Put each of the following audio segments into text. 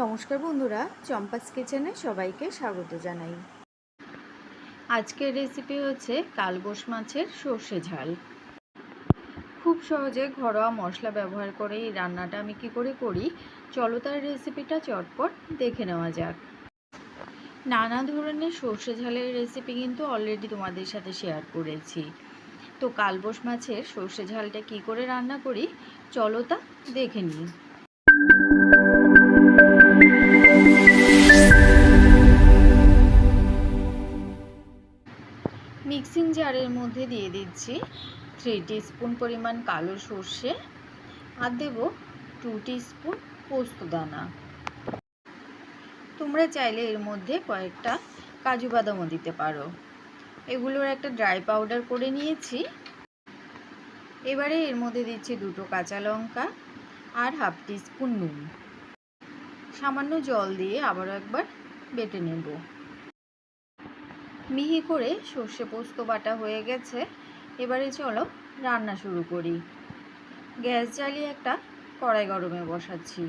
নমস্কার বন্ধুরা, চম্পাস কিচেনে সবাইকে স্বাগত জানাই। আজকের রেসিপি হচ্ছে কালবোস মাছের সর্ষে ঝাল। খুব সহজে ঘরোয়া মশলা ব্যবহার করে এই রান্নাটা আমি কি করে করি, চলো তার রেসিপিটা চটপট দেখে নেওয়া যাক। নানা ধরনের সর্ষে ঝালের রেসিপি কিন্তু অলরেডি তোমাদের সাথে শেয়ার করেছি। তো কালবোস মাছের সর্ষে ঝালটা কি করে রান্না করি, চলো তা দেখে নিই। মিক্সিং জারের মধ্যে দিয়ে দিচ্ছি থ্রি স্পুন পরিমাণ কালো সর্ষে আর দেব টু স্পুন পোস্ত দানা। তোমরা চাইলে এর মধ্যে কয়েকটা কাজু বাদামও দিতে পারো। এগুলোর একটা ড্রাই পাউডার করে নিয়েছি। এবারে এর মধ্যে দিচ্ছি দুটো কাঁচা লঙ্কা আর হাফ স্পুন নুন। সামান্য জল দিয়ে আবারও একবার বেটে নেব। মিহি করে সর্ষে পোস্ত বাটা হয়ে গেছে। এবারে চলো রান্না শুরু করি। গ্যাস জ্বালিয়ে একটা কড়াই গরমে বসাচ্ছি।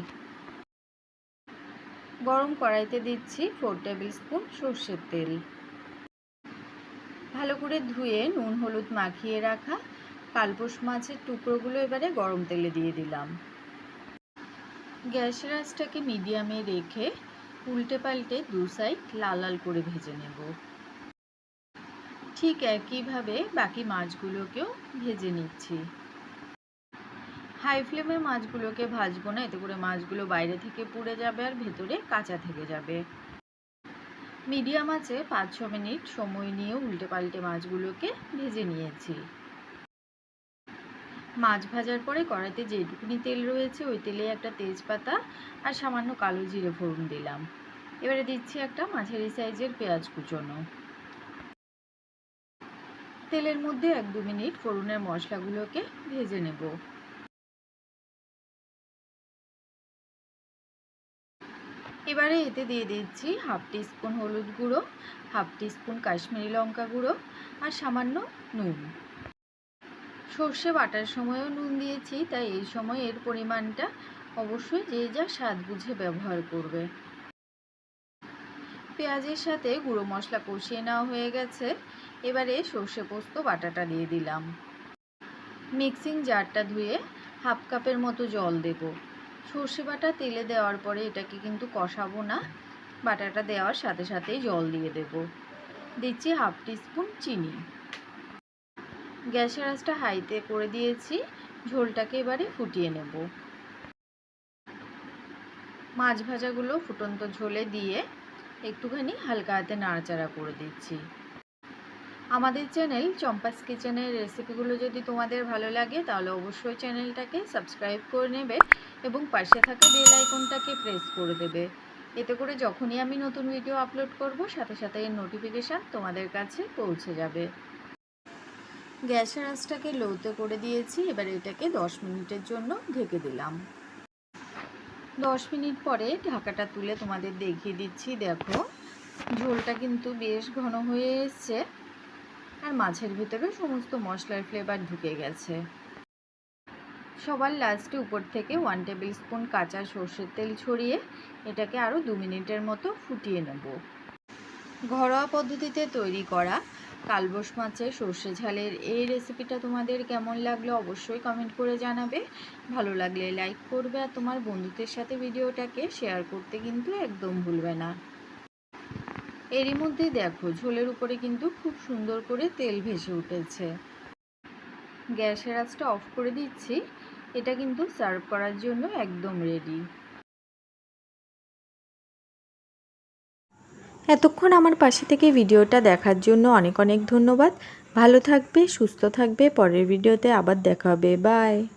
গরম কড়াইতে দিচ্ছি ফোর টেবিল স্পুন সর্ষের তেল। ভালো করে ধুয়ে নুন, হলুদ মাখিয়ে রাখা কালপোষ মাছের টুকরোগুলো এবারে গরম তেলে দিয়ে দিলাম। গ্যাসের আঁচটাকে মিডিয়ামে রেখে উল্টে পাল্টে দু সাইড লাল লাল করে ভেজে নেব। ঠিক একইভাবে বাকি মাছগুলোকেও ভেজে নিচ্ছি। হাই ফ্লেমে মাছগুলোকে ভাজবো না, এতে করে মাছগুলো বাইরে থেকে পুড়ে যাবে আর ভেতরে কাঁচা থেকে যাবে। মিডিয়াম আছে পাঁচ ছ মিনিট সময় নিয়ে উল্টে পাল্টে মাছগুলোকে ভেজে নিয়েছি। মাছ ভাজার পরে কড়াইতে যেটুকুনি তেল রয়েছে, ওই তেলে একটা তেজপাতা আর সামান্য কালো জিরে ফোড়ন দিলাম। এবারে দিচ্ছি একটা মাঝারি সাইজের পেঁয়াজ কুচোনো। তেলের মধ্যে এক দু মিনিট ফোড়নের মশলাগুলোকে ভেজে নেব। এবারে এতে দিয়ে দিচ্ছি হাফ স্পুন হলুদ গুঁড়ো, হাফ স্পুন কাশ্মীরি লঙ্কা গুঁড়ো আর সামান্য নুন। সর্ষে বাটার সময়ও নুন দিয়েছি, তাই এই সময় এর পরিমাণটা অবশ্যই যে যা স্বাদ বুঝে ব্যবহার করবে। পেঁয়াজের সাথে গুঁড়ো মশলা কষিয়ে নেওয়া হয়ে গেছে, এবারে সর্ষে পোস্ত বাটাটা দিয়ে দিলাম। মিক্সিং জারটা ধুয়ে হাফ কাপের মতো জল দেব। সর্ষে বাটা তেলে দেওয়ার পরে এটাকে কিন্তু কষাবো না, বাটাটা দেওয়ার সাথে সাথেই জল দিয়ে দেব। দিচ্ছি হাফ টিস্পুন চিনি। গ্যাসের আঁচটা হাইতে করে দিয়েছি। ঝোলটাকে এবারে ফুটিয়ে নেব। মাছ ভাজাগুলো ফুটন্ত ঝোলে দিয়ে একটুখানি হালকা হাতে নাড়াচাড়া করে দিচ্ছি। আমাদের চ্যানেল চম্পাস কিচেনের রেসিপিগুলো যদি তোমাদের ভালো লাগে, তাহলে অবশ্যই চ্যানেলটাকে সাবস্ক্রাইব করে নেবে এবং পাশে থাকা বেল আইকনটাকে প্রেস করে দেবে। এতে করে যখনই আমি নতুন ভিডিও আপলোড করব, সাথে সাথে এর নোটিফিকেশান তোমাদের কাছে পৌঁছে যাবে। গ্যাসের আঁচটাকে লোতে করে দিয়েছি, এবার এটাকে দশ মিনিটের জন্য ঢেকে দিলাম। দশ মিনিট পরে ঢাকাটা তুলে তোমাদের দেখিয়ে দিচ্ছি, দেখো। ঝোলটা কিন্তু বেশ ঘন হয়ে এসছে, আর মাছের ভিতরে সমস্ত মশলার ফ্লেভার ঢুকে গেছে। সবার লাস্টে উপর থেকে ওয়ান টেবিল স্পুন কাঁচা সর্ষের তেল ছড়িয়ে এটাকে আরও দু মিনিটের মতো ফুটিয়ে নেব। ঘরোয়া পদ্ধতিতে তৈরি করা কালবোস মাছের সর্ষে ঝালের এই রেসিপিটা তোমাদের কেমন লাগল অবশ্যই কমেন্ট করে জানাবে। ভালো লাগলে লাইক করবে আর তোমার বন্ধুদের সাথে ভিডিওটাকে শেয়ার করতে কিন্তু একদম ভুলবে না। এরই মধ্যেই দেখো, ঝোলের উপরে কিন্তু খুব সুন্দর করে তেল ভেসে উঠেছে। গ্যাসের আঁচটা অফ করে দিচ্ছি। এটা কিন্তু সার্ভ করার জন্য একদম রেডি এতক্ষণ আমার পাশে থেকে ভিডিওটা দেখার জন্য অনেক অনেক ধন্যবাদ। ভালো থাকবে, সুস্থ থাকবে। পরের ভিডিওতে আবার দেখা হবে। বাই।